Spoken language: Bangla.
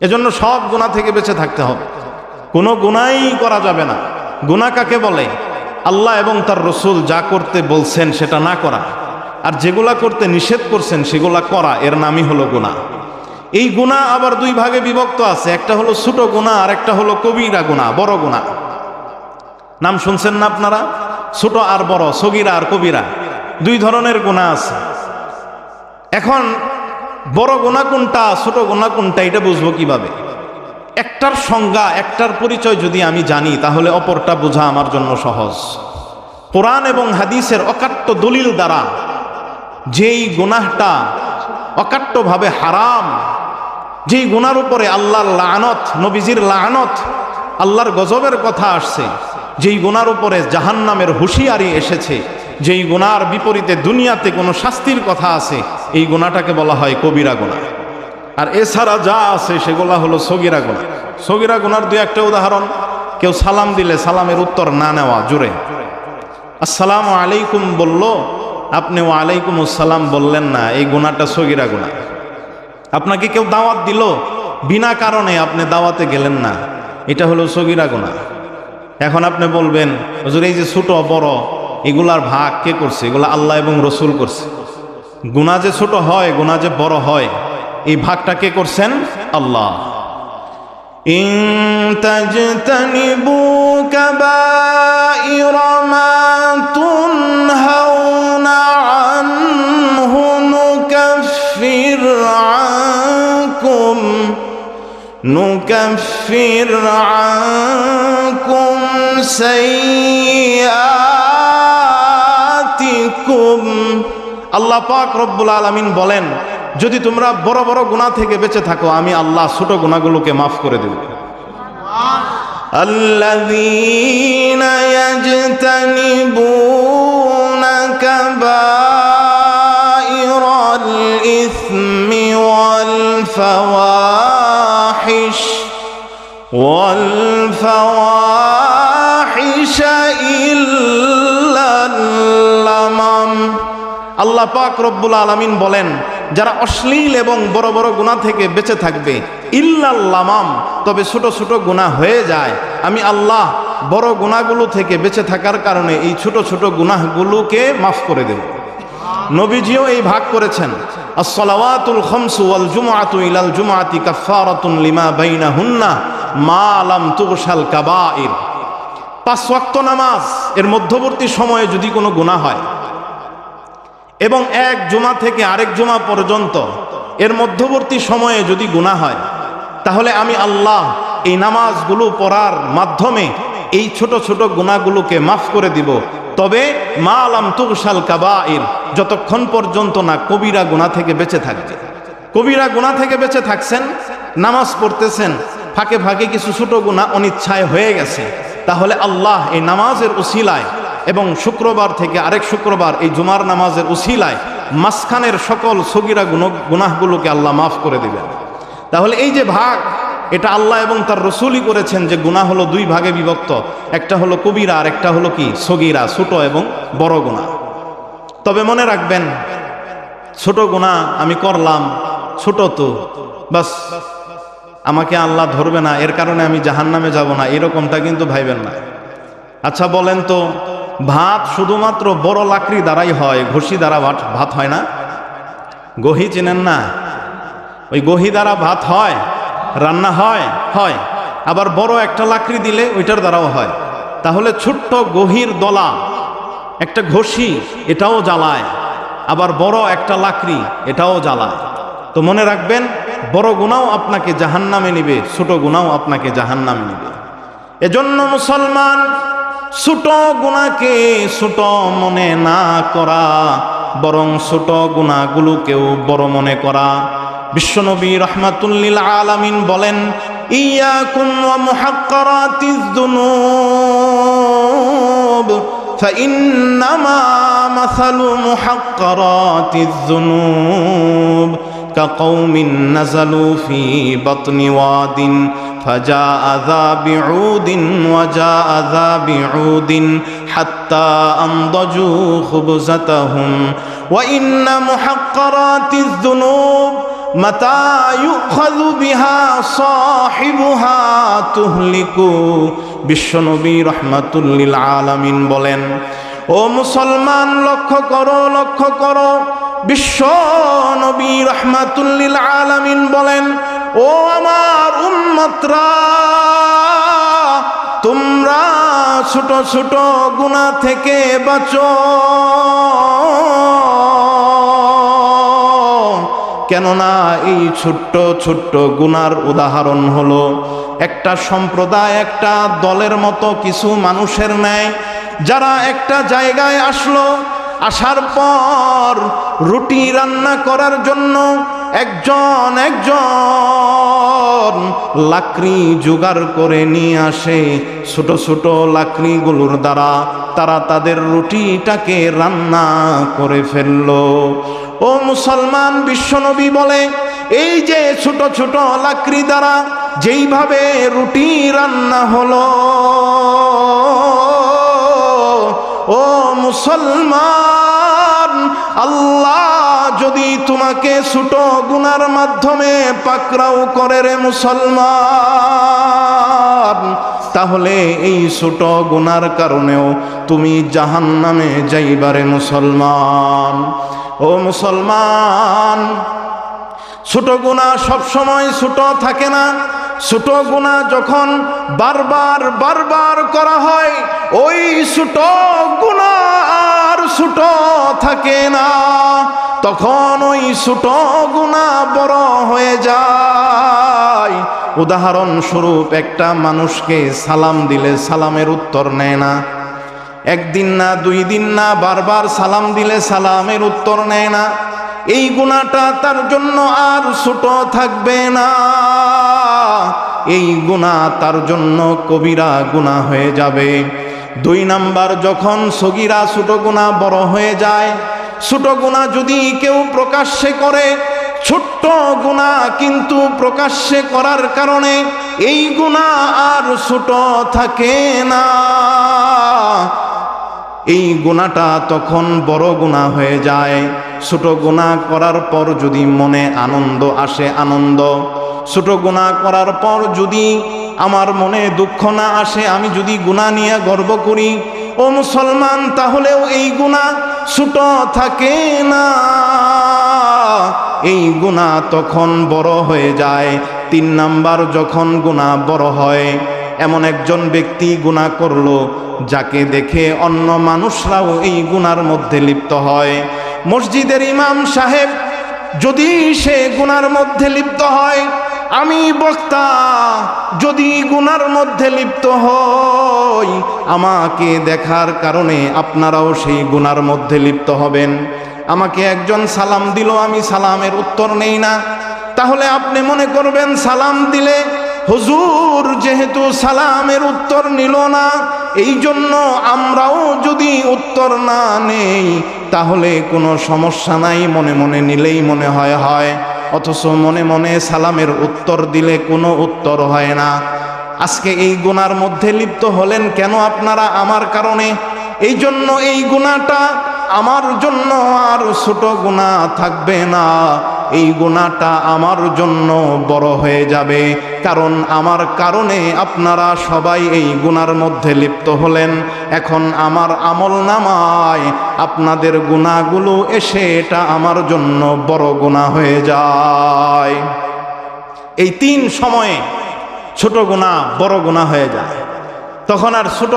এজন্য সব গুণা থেকে বেঁচে থাকতে হবে। কোনো গুণাই করা যাবে না। গুণা কাকে বলে? আল্লাহ এবং তার রসুল যা করতে বলছেন সেটা না করা। আর যেগুলা করতে নিষেধ করছেন সেগুলা করা, এর নামই হলো গুণা এই গুণা আবার দুই ভাগে বিভক্ত আছে। একটা হলো ছোট গুণা আর একটা হলো কবিরা গুণা বড় গুণা নাম শুনছেন না আপনারা? ছোট আর বড়, সগিরা আর কবিরা। দুই ধরনের গুণা আছে। এখন বড় গোনা কোনটা, ছোট গোনা কোনটা, এটা বুঝব কীভাবে? একটার সংজ্ঞা, একটার পরিচয় যদি আমি জানি, তাহলে অপরটা বোঝা আমার জন্য সহজ। কোরআন এবং হাদিসের অকাট্য দলিল দ্বারা যেই গুনাহটা অকাট্যভাবে হারাম, যেই গুনার উপরে আল্লাহর লানত, নবীজির লানত, আল্লাহর গজবের কথা আসছে, যেই গুনার উপরে জাহান্নামের হুঁশিয়ারি এসেছে যেই গুনার বিপরীতে দুনিয়াতে কোনো শাস্তির কথা আছে, এই গুণাটাকে বলা হয় কবিরা গুণা। আর এছাড়া যা আছে সেগুলা হলো সগিরা গুণা। সগিরা গুনার দু একটা উদাহরণ, কেউ সালাম দিলে সালামের উত্তর না নেওয়া, জোরে। আসসালাম আলাইকুম বলল, আপনি আলাইকুম আসসালাম বললেন না, এই গুণাটা সগিরা গুণা। আপনাকে কেউ দাওয়াত দিল, বিনা কারণে আপনি দাওয়াতে গেলেন না, এটা হলো সগিরা গুণা। এখন আপনি বলবেন, হুজুর, এই যে ছোট, বড় এগুলার ভাগ কে করছে? এগুলা আল্লাহ এবং রসুল করছে। গুণা যে ছোট হয় গুণা যে বড় হয়, এই ভাগটা কে করছেন? আল্লাহ। ইন তাজতানিবু কাবাইর আল্লাহ পাক রব্বুল আলামিন বলেন যদি তোমরা বড় বড় গুনাহ থেকে বেঁচে থাকো আমি আল্লাহ ছোট গুনাহগুলোকে মাফ করে দেব الذين يجتنبون كبائر الإثم والفواحش والفواحش আল্লাহ পাক রব্বুল আলামিন বলেন, যারা অশ্লীল এবং বড় বড় গুণা থেকে বেঁচে থাকবে ইল্লাল্লামাম তবে ছোট ছোট গুণা হয়ে যায়। আমি আল্লাহ বড় গুণাগুলো থেকে বেঁচে থাকার কারণে এই ছোট ছোট গুনাহগুলোকে মাফ করে দেব। নবীজিও এই ভাগ করেছেন। আসসালাওয়াতুল খামসু ওয়াল জুমআতু ইলাল জুমআতি কাফফারাতুন লিমা বাইনাহুন্না মা লাম তুগশাল কাবাইর। পাঁচ ওয়াক্ত নামাজ, এর মধ্যবর্তী সময়ে যদি কোনো গুনাহ হয় এবং এক জুমা থেকে আরেক জুমা পর্যন্ত, এর মধ্যবর্তী সময়ে যদি গুনাহ হয়, তাহলে আমি আল্লাহ এই নামাজগুলো পড়ার মাধ্যমে এই ছোট ছোট গুণাগুলোকে মাফ করে দিব। তবে মা আলাম তুগশাল কাবাইর, যতক্ষণ পর্যন্ত না কবিরা গুণা থেকে বেঁচে থাকবে। কবিরা গুণা থেকে বেঁচে থাকছেন, নামাজ পড়তেছেন, ফাঁকে ফাঁকে কিছু ছোট গুণা অনিচ্ছায় হয়ে গেছে। তাহলে আল্লাহ এই নামাজের উসিলায় এবং শুক্রবার থেকে আরেক শুক্রবার এই জুমার নামাজের উসিলায় মাঝখানের সকল সগিরা গুণ গুনাহগুলোকে আল্লাহ মাফ করে দিবেন। তাহলে এই যে ভাগ, এটা আল্লাহ এবং তার রসুলই করেছেন যে গুনাহ হলো দুই ভাগে বিভক্ত। একটা হলো কবিরা, আর একটা হলো কি? সগিরা, ছোট এবং বড় গুণা তবে মনে রাখবেন, ছোট গুণা আমি করলাম, ছোট তো, বাস। আমাকে আল্লাহ ধরবে না, এর কারণে আমি জাহান্নামে যাব না, এরকমটা কিন্তু ভাইবেন না। আচ্ছা বলেন তো ভাত শুধুমাত্র বড় লাকড়ি দ্বারাই হয়, ঘষি দ্বারা ভাত হয় না। গহি চেনেন না? ওই গহি দ্বারা ভাত হয়, রান্না হয় হয়। আবার বড় একটা লাকড়ি দিলে ওইটার দ্বারাও হয়। তাহলে ছোট্ট গহির দলা, একটা ঘষি, এটাও জ্বালায়। আবার বড় একটা লাকড়ি, এটাও জ্বালায়। তো মনে রাখবেন, বড় গুণাও আপনাকে জাহান্নামে নিবে, ছোট গুণাও আপনাকে জাহান্নামে নিবে। এজন্য মুসলমান ছোট গুণাকে ছোট মনে না করা বরং ছোট গুণাগুলোকেও বড় মনে করা বিশ্বনবী রহমাতুল্লিল আলামিন বলেন ইয়াকুম ওয়া মুহাক্কারাতিজ দুনুব فإنما مثل محقرات الذنوب كقوم نزلوا في بطن واد فجاء ذا بعود وجاء ذا بعود حتى أنضجوا خبزتهم وإن محقرات الذنوب মাতা ইউখাযু বিহা সাহিবুহা তুহলিকু বিশ্বনবী রহমাতুল্লিল আলামিন বলেন ও মুসলমান লক্ষ্য করো লক্ষ্য করো বিশ্ব নবী রহমাতুল্লিল আলামিন বলেন ও আমার উম্মতরা, তোমরা ছোট ছোট গুণা থেকে বাঁচো। কেননা এই ছোট্ট ছোট্ট গুনার উদাহরণ হলো, একটা সম্প্রদায় একটা দলের মতো কিছু মানুষের ন্যায়, যারা একটা জায়গায় আসলো, আসার পর রুটি রান্না করার জন্য একজন একজন লাকড়ি জোগাড় করে নিয়ে আসে ছোট ছোট লাকড়িগুলোর দ্বারা। তারা তাদের রুটিটাকে রান্না করে ফেলল। ও মুসলমান, বিশ্বনবী বলে, এই যে ছোট ছোট লাকড়ি দ্বারা যেইভাবে রুটি রান্না হলো, ও মুসলমান, আল্লাহ যদি তোমাকে ছোট গুনার মাধ্যমে পাকরাও করে রে মুসলমান, তাহলে এই ছোট গুনার কারণেও তুমি জাহান নামে যাইবারে মুসলমান। ও মুসলমান, ছোট গুণা সবসময় ছোট থাকে না। ছোট গুণা যখন বারবার বারবার করা হয়, ওই ছোট গুণা আর ছোট থাকে না। তখন ওই ছোট গুণা বড় হয়ে যায়। উদাহরণস্বরূপ একটা মানুষকে সালাম দিলে সালামের উত্তর নেয় না। একদিন না, দুই দিন না, বারবার সালাম দিলে সালামের উত্তর নেয় না। এই গুণাটা তার জন্য আর ছোট থাকবে না। এই গুণা তার জন্য কবিরা গুণা হয়ে যাবে। দুই নাম্বার, যখন সগিরা ছোট গুণা বড় হয়ে যায় ছোট গুণা যদি কেউ প্রকাশ্যে করে, ছোট্ট গুণা কিন্তু প্রকাশ্যে করার কারণে এই গুণা আর ছোট থাকে না। এই গুণাটা তখন বড় গুণা হয়ে যায়। ছোট গুণা করার পর যদি মনে আনন্দ আসে, আনন্দ। ছোট গুণা করার পর যদি আমার মনে দুঃখ না আসে, আমি যদি গুণা নিয়ে গর্ব করি, ও মুসলমান, তাহলেও এই গুণা ছোট থাকে না। এই গুণা তখন বড় হয়ে যায়। তিন নাম্বার যখন গুণা বড় হয়, এমন একজন ব্যক্তি গুণা করল, যাকে দেখে অন্য মানুষরাও এই গুনার মধ্যে লিপ্ত হয়। মসজিদের ইমাম সাহেব, যদি সে গুনার মধ্যে লিপ্ত হয় আমি বক্তা, যদি গুনার মধ্যে লিপ্ত হই, আমাকে দেখার কারণে আপনারাও সেই গুনার মধ্যে লিপ্ত হবেন। আমাকে একজন সালাম দিল, আমি সালামের উত্তর নেই না। তাহলে আপনি মনে করবেন সালাম দিলে হুজুর যেহেতু সালামের উত্তর নিল না এই জন্য আমরাও যদি উত্তর না নেই, তাহলে কোনো সমস্যা নাই, মনে মনে নিলেই মনে হয় হয়। অথচ মনে মনে সালামের উত্তর দিলে কোনো উত্তর হয় না। আজকে এই গুনার মধ্যে লিপ্ত হলেন কেন আপনারা আমার কারণে? এই জন্য এই গুণাটা আমার জন্য আর ছোট গুণা থাকবে না। এই গুণাটা আমার জন্য বড় হয়ে যাবে। কারণ আমার কারণে আপনারা সবাই এই গুনার মধ্যে লিপ্ত হলেন। এখন আমার আমল নামায় আপনাদের গুণাগুলো এসে এটা আমার জন্য বড় গুণা হয়ে যায়। এই তিন সময়ে ছোট গুণা বড় গুণা হয়ে যায়। তখন আর ছোট